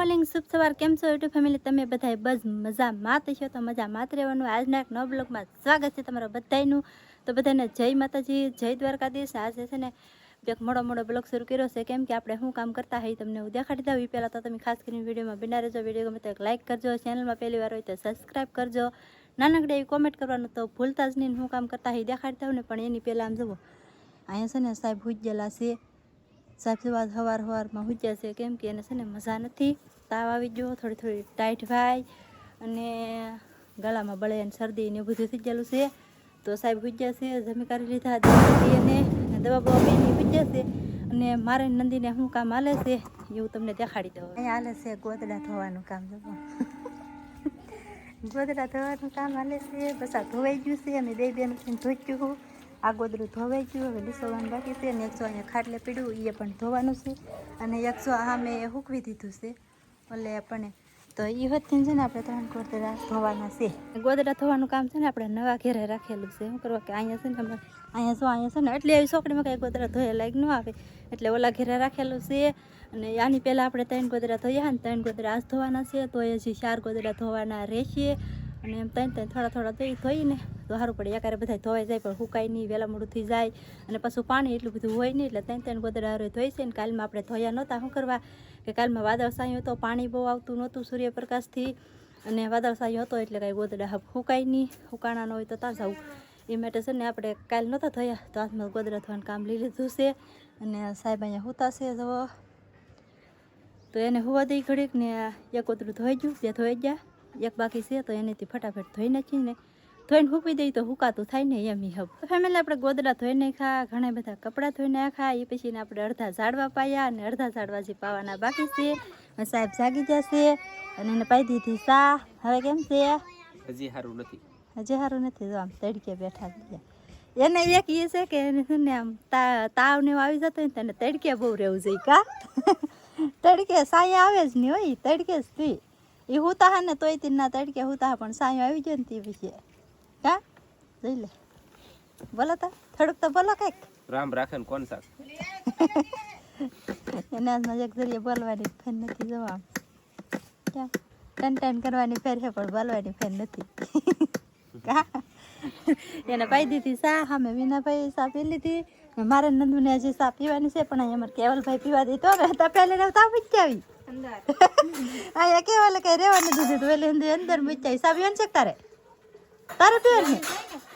Morning શુભ સવાર, કેમ છો યુટ્યુબ ફેમિલી? તમે બધા બસ મજા માત છો, તો મજા માત રહેવાનું. આજના એક નવ બ્લોગમાં સ્વાગત છે તમારા બધાનું તો બધાને જય માતાજી, જય દ્વારકાધીશ. આજે છે ને એક મોડો મોડો બ્લોગ શરૂ કર્યો છે. કેમ કે આપણે શું કામ કરતા હોય તમને હું દેખાડી દઉં. એ પહેલાં તો તમે ખાસ કરીને વિડીયોમાં બિના રહેજો. વીડિયો ગમે તો એક લાઇક કરજો. ચેનલમાં પહેલી વાર હોય તો સબસ્ક્રાઈબ કરજો. નાનકડે એવી કોમેન્ટ કરવાનું તો ભૂલતા જ નહીં હું કામ કરતા હોય દેખાડી દઉં ને. પણ એની પહેલાં આમ જુઓ, અહીંયા છે ને સાહેબ હુજ્જેલા છે. સાહેબ સવાર સવાર સવારમાં હુજ્યા છે કેમ કે એને છે ને મજા નથી. તાવ આવી ગયો, થોડી થોડી ટાઈટ ભાઈ અને ગળામાં બળે અને શરદી ને બધું થઈ ગયેલું છે. તો સાહેબ હુજ્યા જમી કરી લીધા એને દવા બવા બેની હુજ્યા છે. અને મારે નંદીને શું કામ હાલે છે, એવું તમને દેખાડી દઉં. અહીંયા હાલે છે, ગોદડા ધોવાનું કામ ગોદડા ધોવાનું કામ હાલે છે, બસ આ ધોવાઈ ગયું છે અને બે બેન ધોઈ આ ગોદડું ધોવાઈ ગયું, હવે લીસોવાનું બાકી છે. અને એકસો અહીંયા ખાટલે પીડ્યું એ પણ ધોવાનું છે. અને એકસો આ મેં હૂકવી દીધું છે. એટલે આપણે તો એ વચ્ચે છે ને આપણે ત્રણ ગોદડા ધોવાના છે. ગોદડા ધોવાનું કામ છે ને આપણે નવા ઘેરે રાખેલું છે. શું કરવા કે અહીંયા છે ને અમારે, અહીંયા શું અહીંયા છે ને, એટલે એવી છોકરીમાં કાંઈ ગોદડા ધોયા લાયક ન આવે. એટલે ઓલા ઘેરે રાખેલું છે. અને આની પહેલાં આપણે ત્રણ ગોદડા ધોયા ને, ત્રણ ગોદડા આજ ધોવાના છે. તો એ હજી ચાર ગોદડા ધોવાના રહેશે. અને એમ ત્યાં ત્યાં થોડા થોડા ધોઈ ધોઈને તો સારું પડે. એકારે બધા ધોવાઈ જાય, પણ હુકાય નહીં, વહેલા મોડું થઈ જાય. અને પાછું પાણી એટલું બધું હોય નહીં, એટલે ત્યાં ત્રણ બધા હારે ધોઈ છે ને કાલમાં આપણે ધોયા નહોતા. શું કરવા? કે કાલમાં વાદળ સાયું હતો, પાણી બહુ આવતું નહોતું સૂર્યપ્રકાશથી. અને વાદળ સાયું હતો એટલે કાંઈ ગોદડા હુકાય નહીં, હુકાણા ન હોય તો ત્યાં જવું એ માટે છે ને આપણે કાલ નહોતા થયા તો હાથમાં ગોદડા થવાનું કામ લઈ લીધું છે. અને સાહેબ અહીંયા હુતા છે જવો તો એને હોવા દઈ ઘડીક ને એક ઓતરું ધોઈ ગયું બે ધોઈ ગયા. એક બાકી છે તો એનેથી ફટાફટ ધોઈ નાખીને ધોઈને હૂપી દઈ તો હુકાતું થાય ને એમ ઈ હબ. ફેમિલી આપણે ગોદડા ધોઈ નાખ્યા ઘણા બધા કપડાં ધોઈ નાખ્યા એ પછી આપણે અડધા ઝાડવા પાયા અને અડધા ઝાડવા જે પાવાના બાકી છે સાહેબ જાગી જશે અને એને પાઈ દીધી સા હવે કેમ છે? હજી સારું નથી. હજી સારું નથી જો આમ તડકે બેઠા ગયા. એને એક એ છે કે એને છે ને આમ તા તાવ ને આવી જતો હોય ને તને તડકે બહુ રહેવું જોઈએ કા. તડકે સાયા આવે જ નહીં હોય તડકે જ પી. એ હુતા હા ને તોય તી ના તડકે હુતા હા પણ સાયો આવી ગયો ને તે વિશે કા? જઈ લે. બોલો તો થોડુંક તો બોલો કંઈક. રામ રાખે ને કોણ સાક એને આજમાં એક જરીએ બોલવાની ફેન નથી જવા. ક્યાં ટન ટન કરવાની ફેર છે પણ બોલવાની ફેન નથી. કા? એને પાઈ દીધી સા સામે વીનાભાઈ સા પી લીધી. મારે નંદુને હજી સા પીવાની છે પણ અહીંયા અમારે કેવલભાઈ પીવા દીધો ને તો પહેલે તા મૂકી આવી અહીંયા કેવલે કઈ રહેવા નથી દીધું તો એટલે અંદર અંદર મૂકી આવી સા પીવાની છે તારે? તારે પીવાની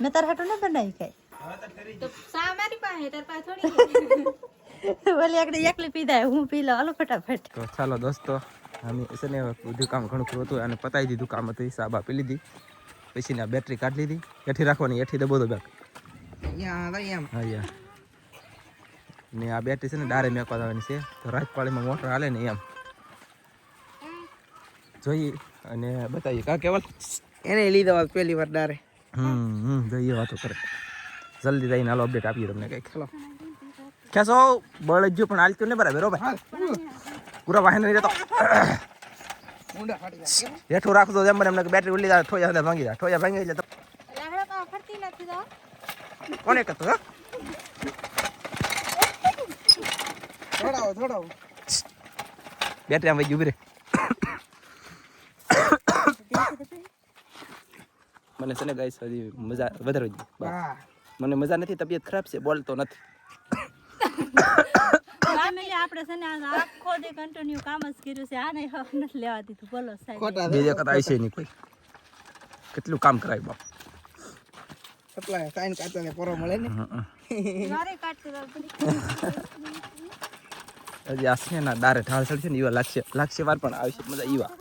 મેં તારે હાટું ન બનાવી કઈ. ઓલી એકડી એકલી પીધા હું પી લઉં હાલો ફટાફટ. તો ચાલો દોસ્તો અમે છે ને બધું કામ ઘણું ખરું હતું અને પતાવી દીધું કામ હતું સાબ આપી લીધી. પછી ને બેટરી કાઢી લીધી. એઠી રાખવાની એઠી દબો દો બેક હા યા. ને આ બેટરી છે ને ડારે મેકવા દેવાની છે. તો રાજપાળીમાં મોટર હાલે ને એમ. જોઈએ અને બતાવીએ. કા કેવલ? એને લીધો વાત પહેલી વાર ડારે. હમ હમ જોઈએ વાતો કરે. જલ્દી જઈને હાલો અપડેટ આપીએ તમને કંઈક. ખેલો ખેસો બળ જ્યો પણ હાલતું ને બરાબર હો ભાઈ. પૂરા વાહન નહીં રહેતો. હેઠું રાખતો એમ મને એમને બેટરી ઉડી જાય ઠોયા ભાંગી જાય. ઠોયા ભાંગી એટલે તો કોને કરતો હા? થોડાવો થોડાવો બેટરી આમ વહી ઊભી રે. મને છે ને ગાઈસ હજી મજા વધારે જ મને મજા નથી તબિયત ખરાબ છે બોલતો નથી. ફેમિલી આપણે છે ને આખો દે કન્ટિન્યુ કામ જ કર્યું છે આને નથી લેવા દીધું બોલો સાહેબ. ખોટા બીજે કતા છે નહીં કોઈ. કેટલું કામ કરાય બાપ. સપ્લાય સાઈન કાચા પોરો મળે ને. મારે હજી દારે ઢાળ ચડશે ને એવા લાગશે લાગશે વાર પણ આવશે મજા એવા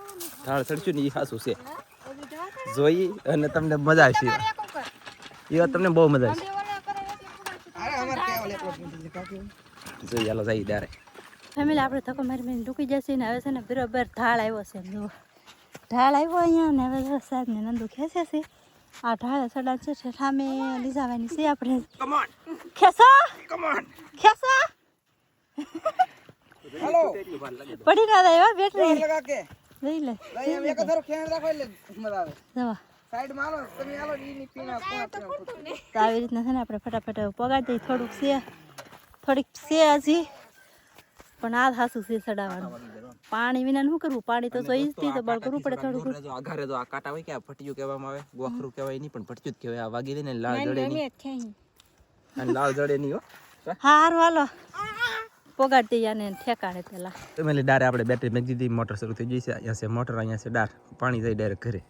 ઢાળ ચડશે ને એ ખાસું છે. જોઈ અને તમને મજા આવશે. એવા તમને બહુ મજા આવશે. જોઈ હાલો જઈ દારે ફેમિલી આપણે ધક્કો મારી મારીને રૂકી જશે ને હવે છે ને બરોબર ઢાળ આવ્યો છે જો ઢાળ આવ્યો અહીંયા ને હવે સાહેબ ને નંદુ ખેંચે છે. આ ઢાળ સડા છે છે સામે લીધાવાની છે આપણે. કમ ખેસો ખેંચો! કમ ઓન ખેંચો! પડી ના જાય એવા બેટરી. લગા કે? લઈ લે. લઈ એમ એક ધારો ખેણ રાખો એટલે મજા આવે. જવા. સાઈડમાં આલો તમે આલો ઈ ની પીના કોણા તો આવી રીતના છે ને આપણે ફટાફટ પગાડી દઈએ. થોડુંક છે. થોડીક છે હજી. પણ આ હાસું છે સડાવાનું પાણી વિના શું કરવું? પાણી તો સોઈ જ તો બળ કરવું પડે થોડું. આઘારે તો આ કાંટા હોય કે આ ફટિયું કહેવામાં આવે? ગોખરું કહેવાય નહીં પણ ફટિયું જ કહેવાય. આ વાગી દે ને લાલ જડે નહીં. અને લાળ જડે નહીં હો. હારું હાલો પોગાડતી યાને ઠેકાણે પેલા. તમે મેં ડારે આપણે બેટરી મેં દીધી મોટર શરૂ થઈ ગઈ છે. અહીંયા છે મોટર અહીંયા છે ડાર. પાણી જાય ડાયરેક્ટ ઘરે.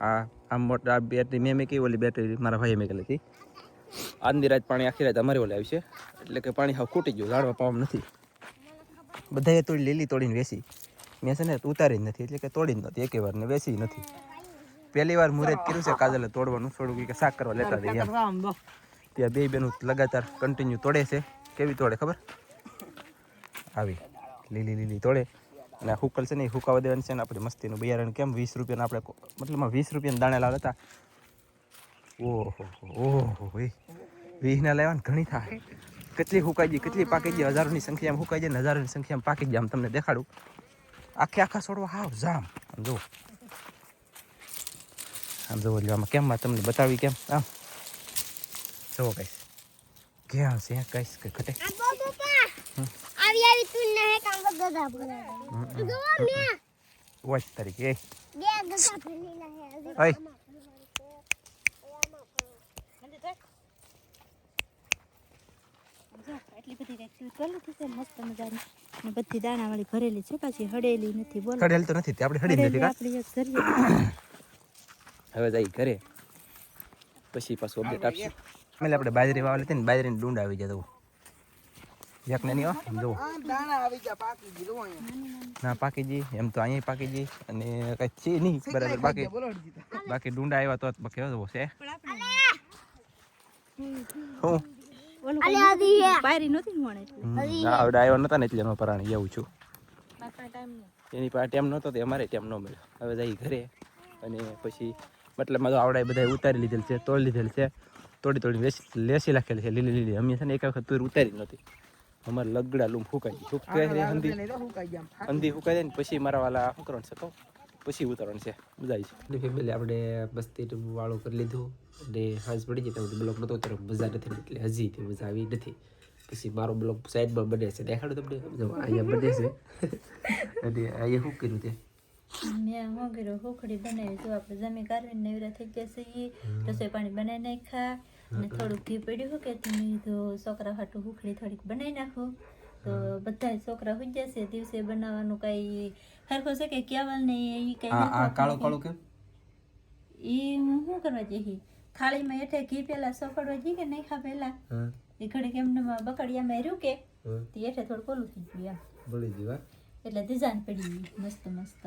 આ આમ મોટર આ બેટરી મેં મેં કહી ઓલી બેટરી મારા ભાઈએ મેકેલી હતી આજની રાત પાણી આખી રાત અમારી ઓલે છે. એટલે કે પાણી હાવ ખૂટી ગયું ઝાડવા પામ નથી. બધાએ તોડી લીલી તોડીને વેસી મેં છે ને ઉતારી જ નથી એટલે કે તોડી જ નથી. એકે વાર ને વેસી નથી. પહેલી વાર મુહૂર્ત કર્યું છે કાજલે તોડવાનું થોડુંક કે શાક કરવા લેતા જઈએ એમ આમ દો ત્યાં બે બેનું લગાતાર કન્ટિન્યુ તોડે છે. કેવી તોડે ખબર? આવી. લીલી લીલી તોડે. અને હુકલ છે ને એ હુકાવા દેવાની છે ને આપણે મસ્તીનું બિયારણ કેમ? વીસ રૂપિયાના આપણે મતલબમાં વીસ રૂપિયાના દાણા લાવ્યા હતા. ઓહો ઓહો વીસના લાવ્યા ને ઘણી થાય. કેટલી હુકાઈ ગઈ, કેટલી પાકી ગઈ? હજારોની સંખ્યામાં હુકાઈ જાય ને હજારોની સંખ્યામાં પાકી જાય. આમ તમને દેખાડું. આખે આખા છોડવા હાવ જામ. આમ જુઓ. આમ જુઓ જો આમાં કેમ તમને બતાવી કેમ? આમ. જુઓ કઈશ ક્યાં છે? કઈશ કે ઘટે આવી આવી તું ને કામ ગદા ભરા તું ગવા મે વોચ તરીકે બે ગદા ભરેલા હે ઓય એટલી બધી રેક્ટિવ કરી છે મસ્ત મજાની. ને બધી દાણાવાળી ભરેલી છે પાછી હડેલી નથી બોલ. હડેલ તો નથી તે આપણે હડી નથી હડેલી એક ધરીએ હવે જઈ ઘરે. પછી પાછું અપડેટ આપશે. એટલે આપણે બાજરી વાવેલી હતી ને બાજરીની ડુંડ આવી જાય તો. એક નાની હો જુઓ ના પાકી જી એમ તો અહીંયા પાકી જી અને કઈ છે નહીં બરાબર બાકી તો. બાકી ડુંડા આવ્યા તો બાકી હવે છે હું આવ્યો નતા ને એટલે એમાં પરાણી એવું છું એની પાસે ટેમ નહોતો તે અમારે ટેમ ન મળ્યો હવે જઈ ઘરે અને પછી મતલબ આવડાય બધા ઉતારી લીધેલ છે તોડી લીધેલ છે તોડી તોડી લેસી લેસી રાખેલી છે લીલી લીલી અમે છે ને એક વખત તુર ઉતારી નહોતી અમારે લગડા લૂમ ફૂકાઈ ગઈ ફૂકાઈ રહી હંધી. હંધી ફૂકાઈ જાય ને પછી મારા વાલા શું કરવાનું છે કહું. પછી ઉતારવાનું છે મજા આવી છે ફેમિલી આપણે બસ્તી વાળું કરી લીધું અને હાજ પડી જાય તો બ્લોક નતો ત્યારે મજા નથી એટલે હજી તે મજા આવી નથી. પછી મારો બ્લોક સાઈડમાં બને છે. દેખાડો તમને. અહીંયા બને છે. અને અહીંયા શું કર્યું તે? મેં શું કર્યું હુખડી બનાવી. જો આપણે જમી કાઢવીને નવરા થઈ ગયા ઈ રસોઈ પાણી બનાવી નાખ્યા. અને થોડુંક ઘી પડ્યું કે તમે તો છોકરા હાટું હુખડી થોડીક બનાવી નાખો. તો બધા છોકરા હોઈ જશે દિવસે બનાવવાનું કઈ હરખો છે કે કેવલ ને એ કઈ કેમ? એ હું શું કરવા જઈ થાળીમાં એઠે ઘી પેલા સફળવા જઈ કે નહીં ખા પેલા એ ઘડીક એમને બકડિયામાં રહ્યું કે હા. તે હેઠે થોડું ઓલું થઈ ગયું એમ. એટલે ડિઝાઇન પડી મસ્ત મસ્ત.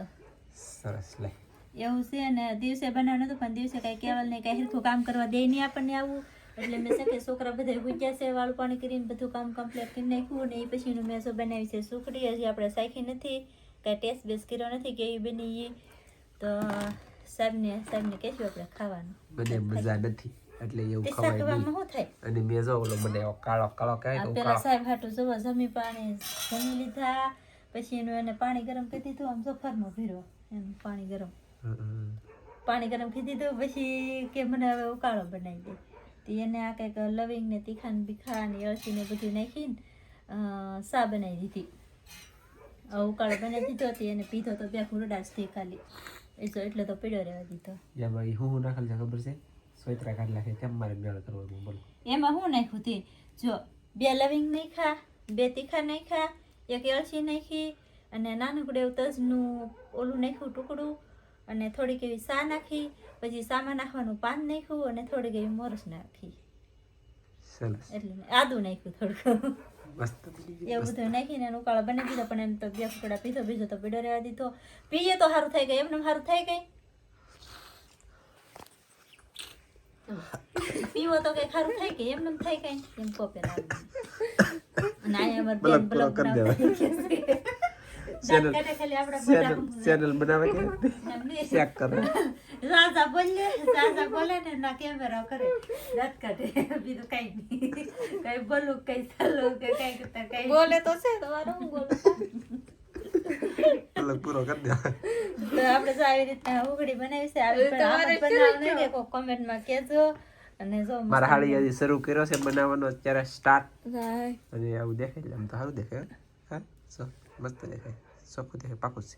સરસ લે. એવું છે ને દિવસે બનાવવાનું હતું પણ દિવસે કઈ નહીં કઈ હરખું કામ કરવા દે નહીં આપણને આવું. એટલે મેં છે કે છોકરા બધા ગુજ્યા છે વાળું પાણી કરીને બધું કામ કમ્પ્લીટ કરી નાખ્યું ને એ પછીનું મેં શું બનાવી છે સુખડી. હજી આપણે સાખી નથી કાંઈ ટેસ્ટ બેસ કર્યો નથી કે એ બની તો સાહેબને સાહેબને કહેશું આપણે ખાવાનું. બને મજા નથી એટલે એવું ખવાય નહીં. અને મેં જો ઓલો મને કાળો કાળો કહે તો પેલા સાહેબ હાટું જોવા જમી પાણી જમી લીધા પછી એનું એને પાણી ગરમ કરી દીધું આમ સફરમાં ભીરો એનું પાણી ગરમ. પાણી ગરમ કરી દીધું પછી કે મને હવે ઉકાળો બનાવી દે. તો એને આ કંઈક લવિંગ ને તીખા ને બીખા ને અળસી ને બધું નાખીને સા બનાવી દીધી. ઉકાળો બનાવી દીધો તો એને પીધો તો બે ફૂરડા જ ખાલી. એટલે એટલો તો પીડ્યો રહેવા દીધો. યા ભાઈ હું હું નાખેલ છે ખબર છે? સોયત્રા કાઢ નાખે કેમ મારે મેળ કરવાનું બોલો. એમાં હું નાખ્યું તે? જો બે લવિંગ નાખ્યા બે તીખા નાખ્યા એક અળસી નાખી અને નાનકડું એવું તજનું ઓલું નાખ્યું ટુકડું અને થોડીક એવી સા નાખી પછી સામાં નાખવાનું પાન નાખ્યું અને થોડીક એવી મોરસ નાખી. એટલે આદુ નાખ્યું થોડુંક. એવું બધું નાખીને એનો ઉકાળો બનાવી દીધો પણ એમ તો બે ફૂકડા પીધો બીજો તો પીડો રહેવા દીધો. પીએ તો સારું થઈ ગઈ એમને સારું થઈ ગઈ. પીવો તો કઈ સારું થાય કે એમને એમ થાય કઈ એમ કો પેલા અને અહીંયા અમારે બેન બ્લોગ ખાલી ચેનલ બનાવે કે ચેક કરે રાજા બોલે રાજા બોલે ને ના કેમેરા કરે દાંત કાઢે બીજું કઈ નહીં કઈ બોલું કઈ ચાલું કે કઈ કરતા કઈ બોલે તો છે તમારું હું બોલું પૂરો કરી દે આપણે જો આવી રીતના ઉઘડી બનાવી છે આવી કે કોઈ કોમેન્ટમાં કહેજો અને જો મારા હાળી હજી શરૂ કર્યો છે બનાવવાનો અત્યારે સ્ટાર્ટ અને આવું દેખાય આમ તો સારું દેખાય હા સો મસ્ત દેખાય દેખાય પાકું છે.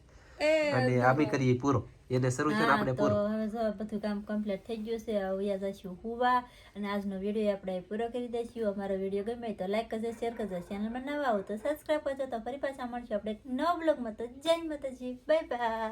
અને આ બી કરીએ પૂરો. એને શરૂ છે આપણે પૂરો. હવે બધું કામ કમ્પ્લીટ થઈ ગયું છે હવે વયા જઈશું હુવા. અને આજનો વીડિયો આપણે પૂરો કરી દઈશું. અમારો વીડિયો ગમે તો લાઈક કરજો શેર કરજો. ચેનલમાં નવા આવો તો સબસ્ક્રાઈબ કરજો. તો ફરી પાછા મળશું. આપણે નવા બ્લોગમાં તો જય માતાજી. Bye bye